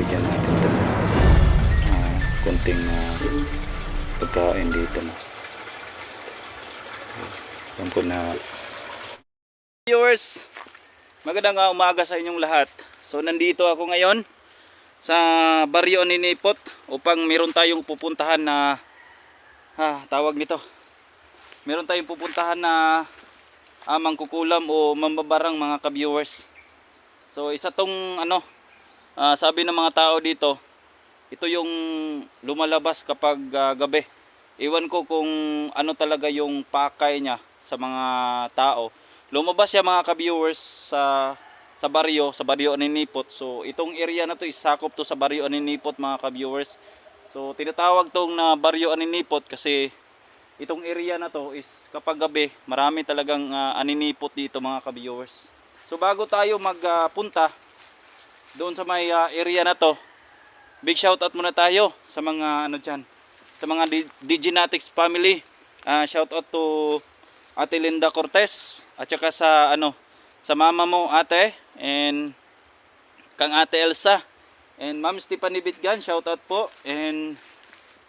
bigyan natin ito uh, konting ah, pagkain dito no alam ko na. Viewers magandang ah, umaga sa inyong lahat. So nandito ako ngayon sa Barrio Ninipot upang meron tayong pupuntahan na ha, tawag nito. Meron tayong pupuntahan na amang kukulam o mambabarang mga ka-viewers. So isa tong ano ah, sabi ng mga tao dito ito yung lumalabas kapag ah, gabi iwan ko kung ano talaga yung pakay niya sa mga tao lumabas siya mga ka-viewers sa sa baryo, sa baryo Aninipot. So itong area na to is sakop to sa baryo Aninipot mga ka-viewers. So tinatawag tong na baryo Aninipot kasi itong area na to is kapag gabi, marami talagang ah, aninipot dito mga ka-viewers. So bago tayo magpunta doon sa may ah, area na to, big shout out muna tayo sa mga ano diyan, sa mga Di- Diginatics family. Ah, shout out to Ate Linda Cortez at saka sa ano sa mama mo ate and kang ate Elsa. And ma'am Stephanie Bitgan shout out po. And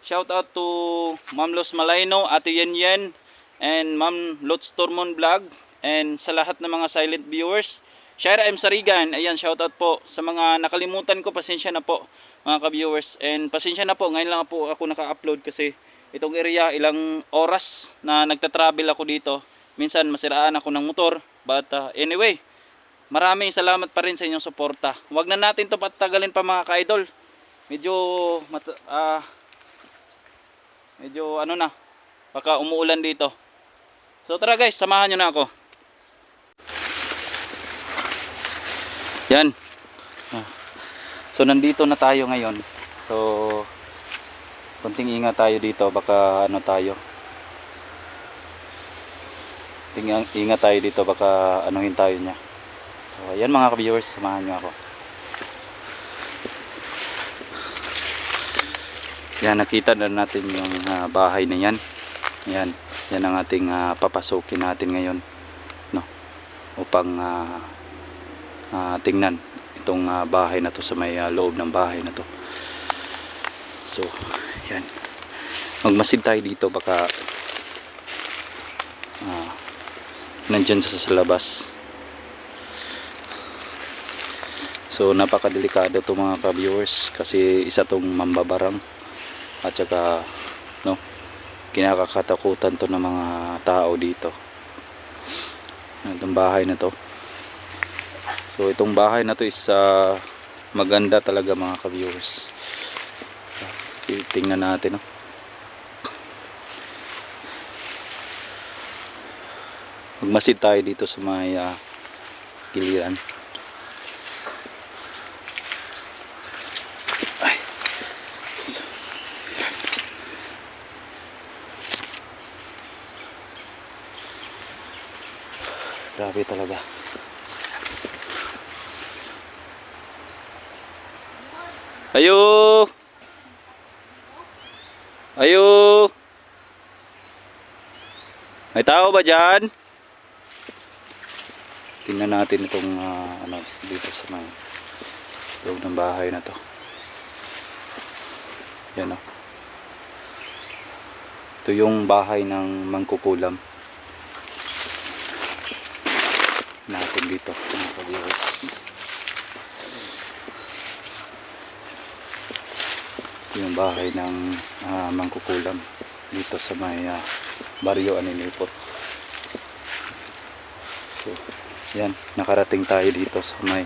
shout out to ma'am Los Malayno ate Yen Yen and ma'am Lots Tormon Vlog and sa lahat ng mga silent viewers Shaira M. Sarigan. Ayan shout out po sa mga nakalimutan ko. Pasensya na po mga ka-viewers. And pasensya na po ngayon lang po ako naka-upload kasi itong area ilang oras na nagta-travel ako dito. Minsan masiraan ako ng motor. But uh, anyway maraming salamat pa rin sa inyong suporta. Huwag na natin to patagalin pa mga ka-idol. Medyo ah, medyo ano na baka umuulan dito. So tara guys samahan nyo na ako yan Ah. so nandito na tayo ngayon so konting ingat tayo dito baka ano tayo Tingang, ingat tayo dito baka anuhin tayo niya. So ayan mga ka-viewers, samahan niyo ako. Yan nakita na natin yung ah, bahay na yan. Yan, yan ang ating ah, papasukin natin ngayon, no. Upang ah, ah, tingnan itong ah, bahay na to sa may ah, loob ng bahay na to. So, yan. Magmasid tayo dito baka ah, nandyan sa, sa labas so napakadelikado to mga ka-viewers kasi isa tong mambabarang at saka no kinakakatakutan to ng mga tao dito itong bahay na to so itong bahay na to is ah, maganda talaga mga ka-viewers. Tingnan natin no magmasid tayo dito sa may ah, giliran. Grabe talaga ayo. Ayo. May tao ba dyan? tingnan natin itong ah, ano dito sa may loob ng bahay na to. Yan o ito yung bahay ng mangkukulam. Natin dito mga ka-viewers ito yung bahay ng ah, mangkukulam dito sa may ah, baryo Aninipot so yan, nakarating tayo dito sa may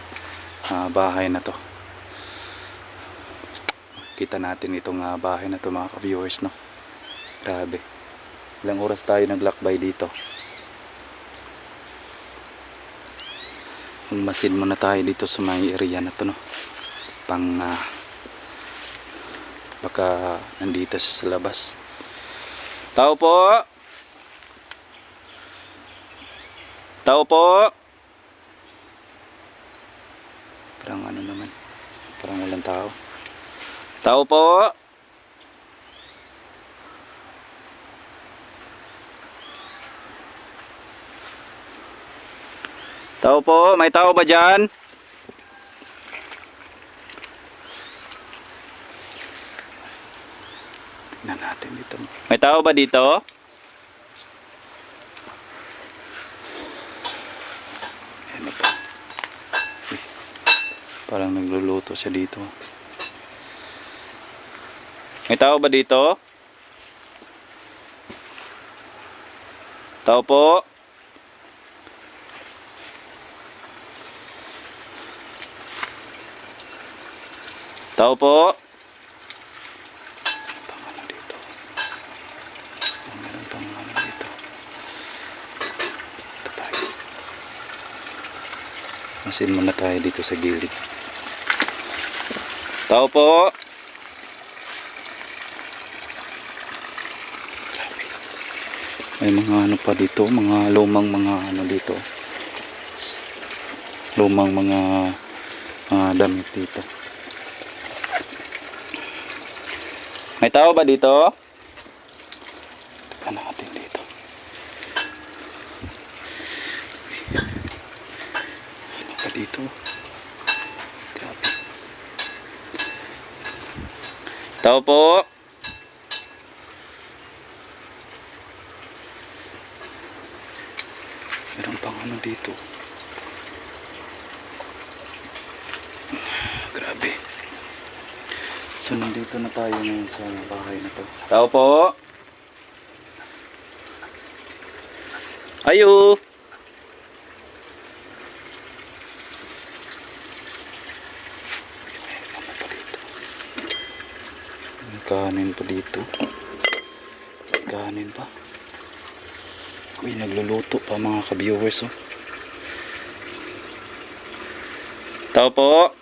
ah, bahay na to. Kita natin itong ah, bahay na to mga ka-viewers, no? Grabe. Ilang oras tayo naglakbay dito. Magmasid muna tayo dito sa may area na to, no? Pang ah, baka nandito sa labas. Tao po! Tao po! Parang ano naman. Parang walang tao. Tao po. Tao po. May tao ba dyan? Tingnan natin dito. May tao ba dito? Ano pa? Uy, Parang nagluluto siya dito. May tao ba dito? Tao po? Tao po? Pang ano dito? Diyos ko, meron pang ano dito. Ito tayo. Masin muna tayo dito sa gilid. Tao po? May mga ano pa dito, mga lumang mga ano dito. Lumang mga mga damit dito. May tao ba dito? Tika natin dito. Ano pa dito? Grabe. Tao po? Meron pang ano dito. Grabe. So nandito na tayo ngayon sa bahay na to. Tao po. Ayo. Ano pa dito? May kanin pa dito. Kanin pa. Uy, nagluluto pa mga ka-viewers oh. Tao po.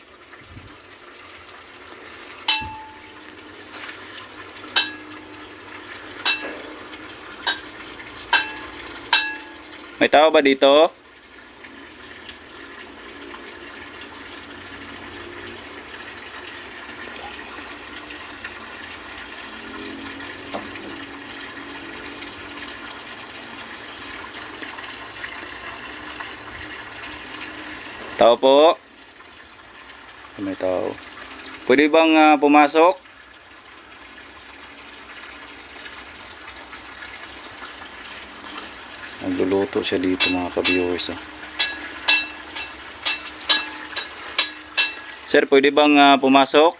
May tao ba dito? Tao po. May tao. Pwede bang ah, pumasok? Nagluluto siya dito mga ka-viewers. Oh. Sir, pwede bang ah, pumasok?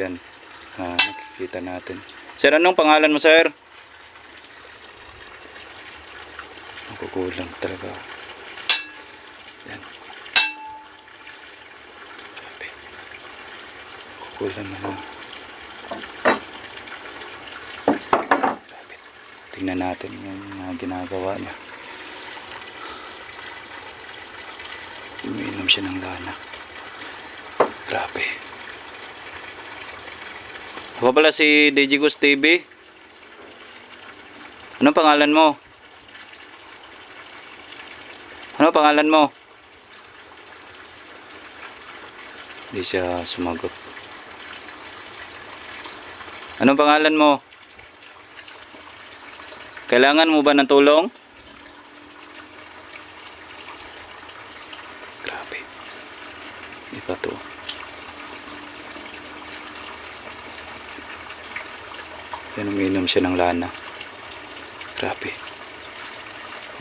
Yan. Ah, nakikita natin. Sir, anong pangalan mo, sir? Nakukulang talaga. Yan. Grabe. Kulang naman. Grabe. Tingnan natin yung mga ginagawa niya. Umiinom siya ng lana. Grabe. Ako pala si DJ Gus TV. Anong pangalan mo? Ano pangalan mo? Hindi siya sumagot. Anong pangalan mo? Kailangan mo ba ng tulong? Grabe. Iba to. Yan, uminom siya ng lana. Grabe.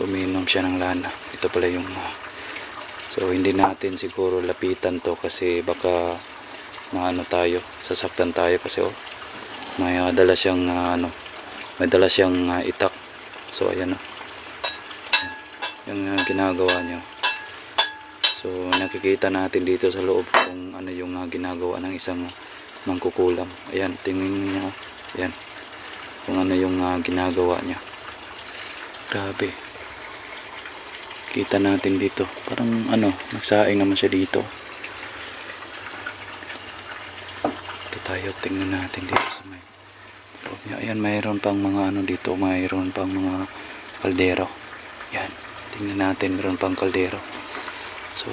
Uminom siya ng lana. Ito pala yung... ah, so, hindi natin siguro lapitan to kasi baka maano tayo, sasaktan tayo kasi oh, may ah, dala siyang ah, ano, may dala siyang ah, itak. So, ayan oh. Yung ah, ginagawa niya. So, nakikita natin dito sa loob kung ano yung ah, ginagawa ng isang ah, mangkukulam. Ayan, tingin niyo. oh. Ayan. Kung ano yung ah, ginagawa niya. Grabe. Kita natin dito. Parang ano, nagsaing naman siya dito. Ito tayo, tingnan natin dito sa may loob. Ayan, mayroon pang mga ano dito. Mayroon pang mga kaldero. Yan. Tingnan natin, mayroon pang kaldero. So,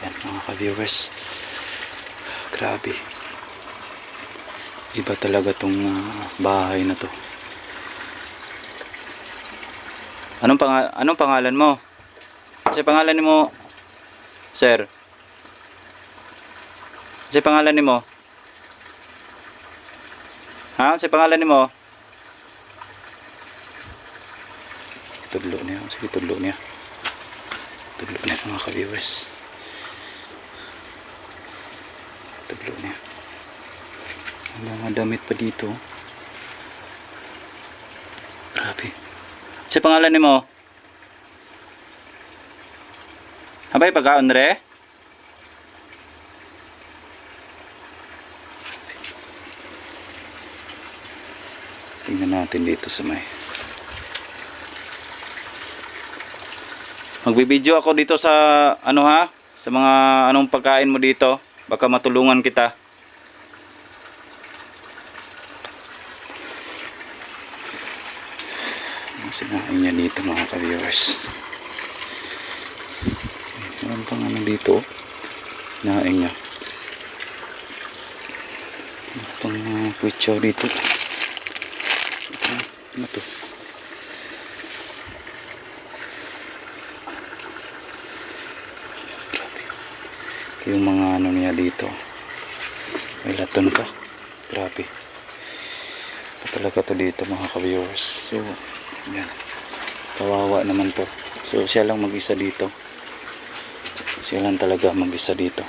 yan mga ka-viewers. Grabe. Iba talaga tong ah, bahay na to. Anong, pang anong pangalan mo? Kasi pangalan mo, sir, Sa pangalan ni mo? Ha? Sa pangalan ni mo? Tudlo niya. Sige, tudlo niya. Tudlo niya mga ka-viewers. Tudlo niya. Ang mga damit pa dito. Grabe. Sa pangalan ni mo? Habay pagkaon re? Tingnan natin dito sa may. Magbibideo ako dito sa ano ha? Sa mga anong pagkain mo dito. Baka matulungan kita. Ang sinain niya dito mga ka-viewers. Meron pang ano dito. Naing niya. Pang uh, kwitsaw dito. Ano to? Yung mga ano niya dito. May laton pa. Grabe. Pa talaga to dito mga ka-viewers. So, yan. Kawawa naman to. So, siya lang mag-isa dito. Siya talaga mag-isa dito.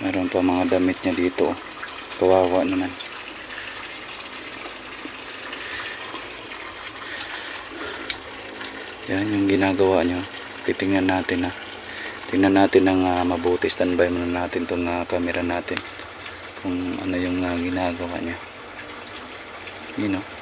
Meron pa mga damit niya dito. oh. Kawawa naman. Yan yung ginagawa nyo. Titingnan natin ha. Tingnan natin ng ah, mabuti. Standby muna natin itong camera natin. Kung ano yung ah, ginagawa niya. You know.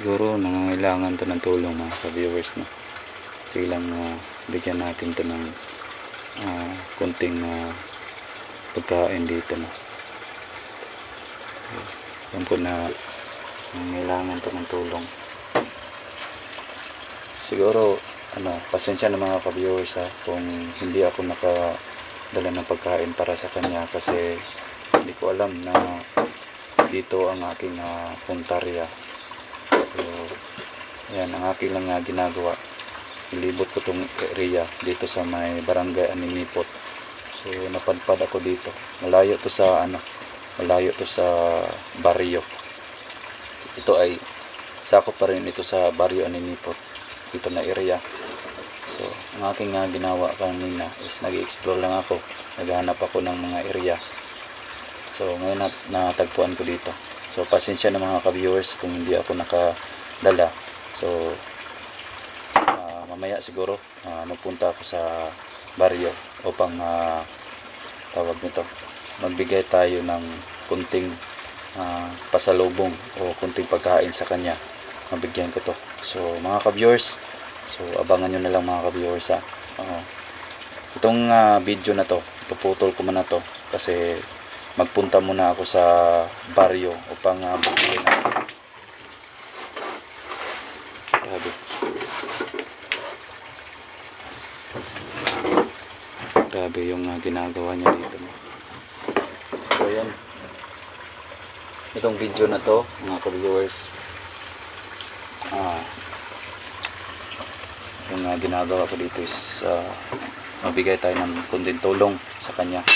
Siguro nangangailangan to ng tulong mga ka-viewers no. Sige lang ah, bigyan natin to ng ah, konting ah, pagkain dito no. Yan po na nangangailangan to ng tulong. Siguro ano, pasensya na mga ka-viewers ha, kung hindi ako nakadala ng pagkain para sa kanya kasi hindi ko alam na dito ang aking uh, puntarya. So, yan ang aking lang ah, ginagawa. Ilibot ko tong area dito sa may barangay Animipot. So napadpad ako dito. Malayo to sa ano, malayo to sa baryo. Ito ay sakop pa rin ito sa baryo Animipot. Dito na area. So, ang aking nga ginawa kanina is nag-explore lang ako. Naghanap ako ng mga area So ngayon nat natagpuan ko dito. So pasensya na mga ka-viewers kung hindi ako nakadala. So ah, mamaya siguro ah, magpunta ako sa baryo upang ah, tawag nito magbigay tayo ng kunting ah, pasalubong o kunting pagkain sa kanya. Mabigyan ko to. So mga ka-viewers, so abangan nyo na lang mga ka-viewers ha. Oo. itong ah, video na to, puputol ko muna to kasi magpunta muna ako sa baryo upang uh, bumili na. Grabe. Grabe yung uh, ginagawa niya dito. no. So yan. Itong video na to, mga ka-viewers. Ah, yung uh, ginagawa ko dito is uh, mabigay tayo ng kundin tulong sa kanya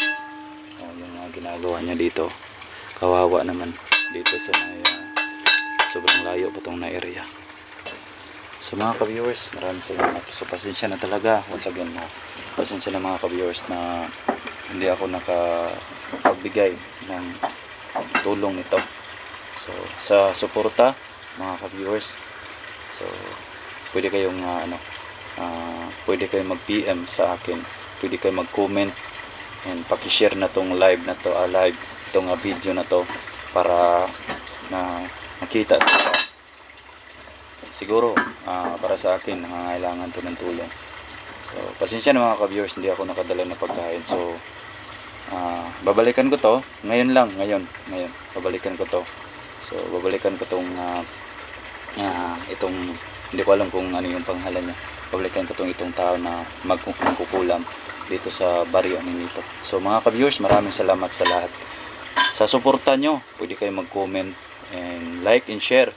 o yung mga ginagawa niya dito kawawa naman dito sa may ah, sobrang layo pa tong na area so mga ka-viewers maraming salamat. So pasensya na talaga. Once again na pasensya na mga ka-viewers na hindi ako nakapagbigay ng tulong nito. So sa suporta mga ka-viewers. So pwede kayong ah, ano ah, pwede kayong mag-PM sa akin. Pwede kayong mag-comment and paki-share na tong live na to, ah, live itong ah, video na to para na makita. to sa siguro ah, para sa akin nangangailangan to ng tulong so pasensya na mga ka-viewers hindi ako nakadala ng pagkain so Ah, babalikan ko to. Ngayon lang, ngayon, ngayon. Babalikan ko to. So, babalikan ko tong ah, ah, itong hindi ko alam kung ano yung pangalan niya. Babalikan ko tong itong tao na magku- magkukulam dito sa baryo ni Nito. So, mga ka-viewers, maraming salamat sa lahat. Sa suporta nyo, pwede kayo mag-comment and like and share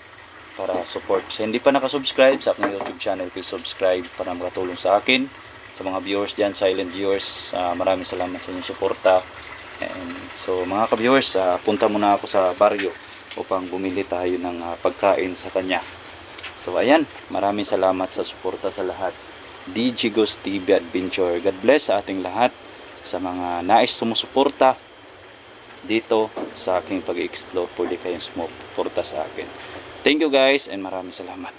para support. Sa hindi pa nakasubscribe sa aking YouTube channel, please subscribe para makatulong sa akin. Sa mga viewers dyan, silent viewers, ah, maraming salamat sa inyong suporta. And so mga ka-viewers, ah, punta muna ako sa baryo upang bumili tayo ng ah, pagkain sa kanya. So ayan, maraming salamat sa suporta sa lahat. DJ Ghost TV Adventure. God bless sa ating lahat sa mga nais sumusuporta dito sa aking pag-explore. Pwede kayong sumuporta sa akin. Thank you guys and maraming salamat.